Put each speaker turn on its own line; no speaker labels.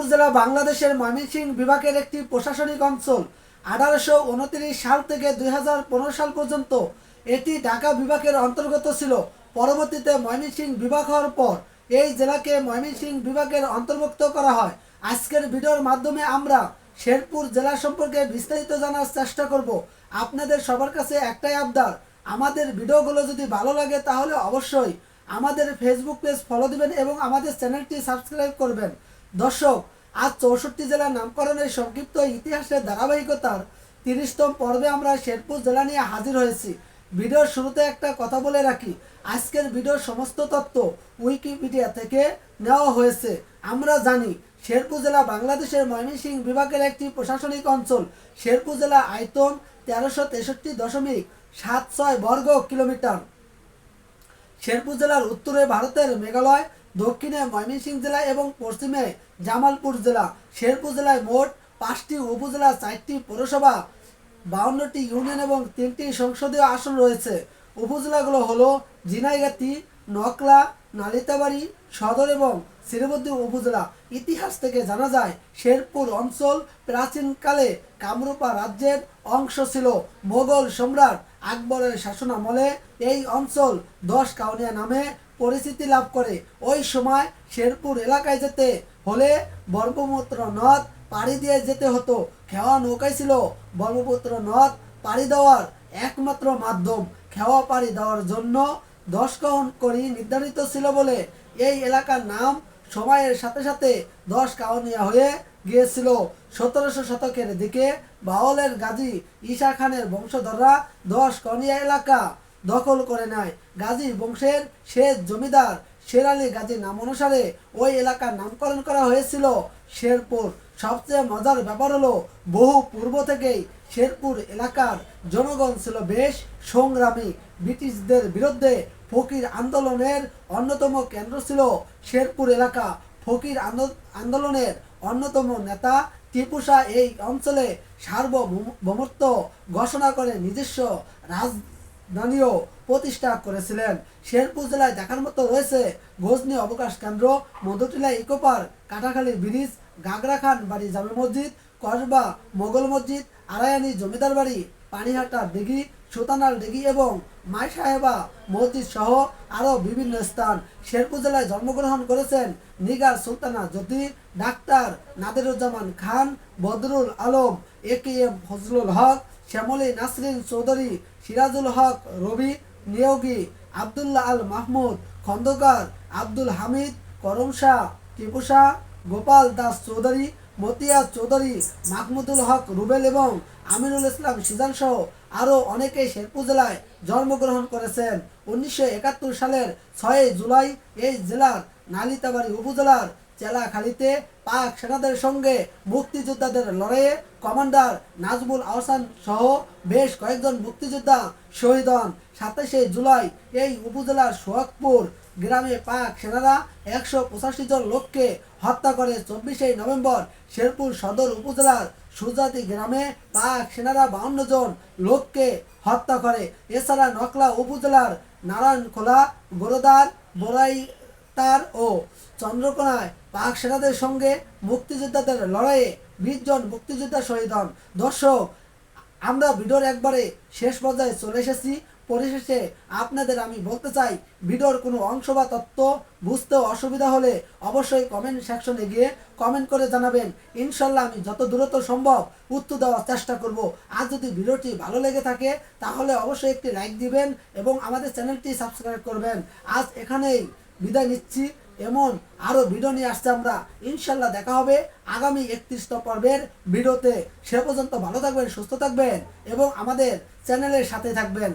শেরপুর জেলা বাংলাদেশের ময়মনসিংহ বিভাগের একটি প্রশাসনিক অঞ্চল। আঠারোশো উনত্রিশ সাল থেকে দুই হাজার পনেরো সাল পর্যন্ত এটি ঢাকা বিভাগের অন্তর্গত ছিল। পরবর্তীতে ময়মনসিংহ বিভাগ হওয়ার পর এই জেলাকে ময়মনসিংহ বিভাগের অন্তর্ভুক্ত করা হয়। আজকের ভিডিওর মাধ্যমে আমরা শেরপুর জেলা সম্পর্কে বিস্তারিত জানার চেষ্টা করব। আপনাদের সবার কাছে একটাই আবদার, আমাদের ভিডিওগুলো যদি ভালো লাগে তাহলে অবশ্যই আমাদের ফেসবুক পেজ ফলো দিবেন এবং আমাদের চ্যানেলটি সাবস্ক্রাইব করবেন। দর্শক, আজ চৌষট্টি জেলার নামকরণের সংক্ষিপ্ত ইতিহাসের ধারাবাহিকতার তিরিশতম পর্বে আমরা শেরপুর জেলা নিয়ে হাজির হয়েছি। ভিডিওর শুরুতে একটা কথা বলে রাখি, আজকের ভিডিওর সমস্ত তথ্য উইকিপিডিয়া থেকে নেওয়া হয়েছে। আমরা জানি, শেরপুর জেলা বাংলাদেশের ময়মনসিংহ বিভাগের একটি প্রশাসনিক অঞ্চল। শেরপুর জেলা আয়তন তেরোশো তেষট্টি দশমিক সাত ছয় বর্গ কিলোমিটার। শেরপুর জেলার উত্তরে ভারতের মেঘালয় দক্ষিণে ময়মনসিংহ জেলা এবং পশ্চিমে জামালপুর জেলা। শেরপুর জেলায় মোট পাঁচটি উপজেলা, চারটি পৌরসভা, বাউন্নটি ইউনিয়ন এবং তিনটি সংসদীয় আসন রয়েছে। উপজেলাগুলো হলো ঝিনাইগাতি, নকলা, নালিতাবাড়ি, সদর এবং শ্রীবদ্দী উপজেলা। ইতিহাস থেকে জানা যায়, শেরপুর অঞ্চল প্রাচীনকালে কামরূপা রাজ্যের অংশ ছিল। মোগল সম্রাট আকবরের শাসনামলে এই অঞ্চল দশ কাউনিয়া নামে পরিচিতি লাভ করে। ওই সময় শেরপুর এলাকায় যেতে হলে ব্রহ্মপুত্র নদ পাড়ি দিয়ে যেতে হতো। খেওয়া নৌকাই ছিল ব্রহ্মপুত্র নদ পাড়ি দেওয়ার একমাত্র মাধ্যম। খেওয়া পাড়ি দেওয়ার জন্য দশ কাউন করি নির্ধারিত ছিল বলে এই এলাকার নাম সময়ের সাথে সাথে দশ কাউনিয়া হয়ে গিয়েছিল। সতেরোশো শতকের দিকে বাউলের গাজী ঈশা খানের বংশধররা দশ কাউনিয়া এলাকা দখল করে নেয়। গাজী বংশের শেষ জমিদার শের আলী গাজীর নাম অনুসারে ওই এলাকার নামকরণ করা হয়েছিল শেরপুর। সবচেয়ে মজার ব্যাপার হলো, বহু পূর্ব থেকেই শেরপুর এলাকার জনগণ ছিল বেশ সংগ্রামী। ব্রিটিশদের বিরুদ্ধে ফকির আন্দোলনের অন্যতম কেন্দ্র ছিল শেরপুর এলাকা। ফকির আন্দো- আন্দোলনের অন্যতম নেতা টিপু এই অঞ্চলে সার্বভৌমত্ব ঘোষণা করে নিজস্ব রাজধানীও প্রতিষ্ঠা করেছিলেন। শেরপুর জেলায় দেখার মতো রয়েছে গজনি অবকাশ কেন্দ্র, Madhutila eco park Katakhali bridge Gagrakhan বাড়ি জামে মসজিদ, কসবা মোগল মসজিদ আড়ায়ানি জমিদার বাড়ি, পানিহাটা দিঘি সুতানাল দিঘি এবং মাই সাহেবা মসজিদ সহ আরও বিভিন্ন স্থান। শেরপুর জেলায় জন্মগ্রহণ করেছেন Nigar Sultana Jyoti, doctor Nadiruzzaman Khan, Badrul Alam, A K M Fazlul Haque, Shyamoli Nasrin Chowdhury Sirajul Haque, Robi Niyogi, Abdullah Al Mahmud, Khondokar Abdul Hamid, Karam Shah, Tipu Shah, Gopal Das Chowdhury Motiaz Chowdhury, Mahmudul Haque, Rubel এবং আমিনুল ইসলাম সিজান সহ আরও অনেকেই শেরপুর জেলায় জন্মগ্রহণ করেছেন। উনিশশো একাত্তর সালের ছয় জুলাই এই জেলার নালিতাবাড়ি উপজেলার জেলাখালিতে পাক সেনাদের সঙ্গে মুক্তিযোদ্ধাদের লড়াইয়ে কমান্ডার নাজমুল আহসান সহ বেশ কয়েকজন মুক্তিযোদ্ধা শহীদ হন। সাতাশে জুলাই এই উপজেলার সোহাগপুর গ্রামে পাক সেনারা একশো পঁচাশি জন লোককে হত্যা করে চব্বিশে নভেম্বর শেরপুর সদর উপজেলার সুজাতি গ্রামে পাক সেনারা বাউন্ন জন লোককে হত্যা করে। এছাড়া নকলা উপজেলার নারায়ণখোলা, গোরদার, বড়াই তার ও চন্দ্রকোনায় পাক সেনাদের সঙ্গে মুক্তিযোদ্ধাদের লড়াইয়ে বিশ জন মুক্তিযোদ্ধা শহীদ হন। দর্শক, আমরা ভিডিওর একবারে শেষ পর্যায়ে চলে এসেছি। পরিশেষে আপনাদের আমি বলতে চাই, ভিডিওর কোনো অংশ বা তথ্য বুঝতে অসুবিধা হলে অবশ্যই কমেন্ট সেকশনে গিয়ে কমেন্ট করে জানাবেন। ইনশাল্লাহ আমি যত দূরত্ব সম্ভব উত্তর দেওয়ার চেষ্টা করব। আর যদি ভিডিওটি ভালো লেগে থাকে, তাহলে অবশ্যই একটি লাইক দিবেন এবং আমাদের চ্যানেলটি সাবস্ক্রাইব করবেন। আজ এখানেই। বিদায় নিচ্ছি। এমন আরও ভিডিও নিয়ে আসছে আমরা। ইনশাল্লাহ দেখা হবে আগামী একত্রিশটা পর্বের ভিডিওতে সে পর্যন্ত ভালো থাকবেন, সুস্থ থাকবেন এবং আমাদের চ্যানেলের সাথে থাকবেন।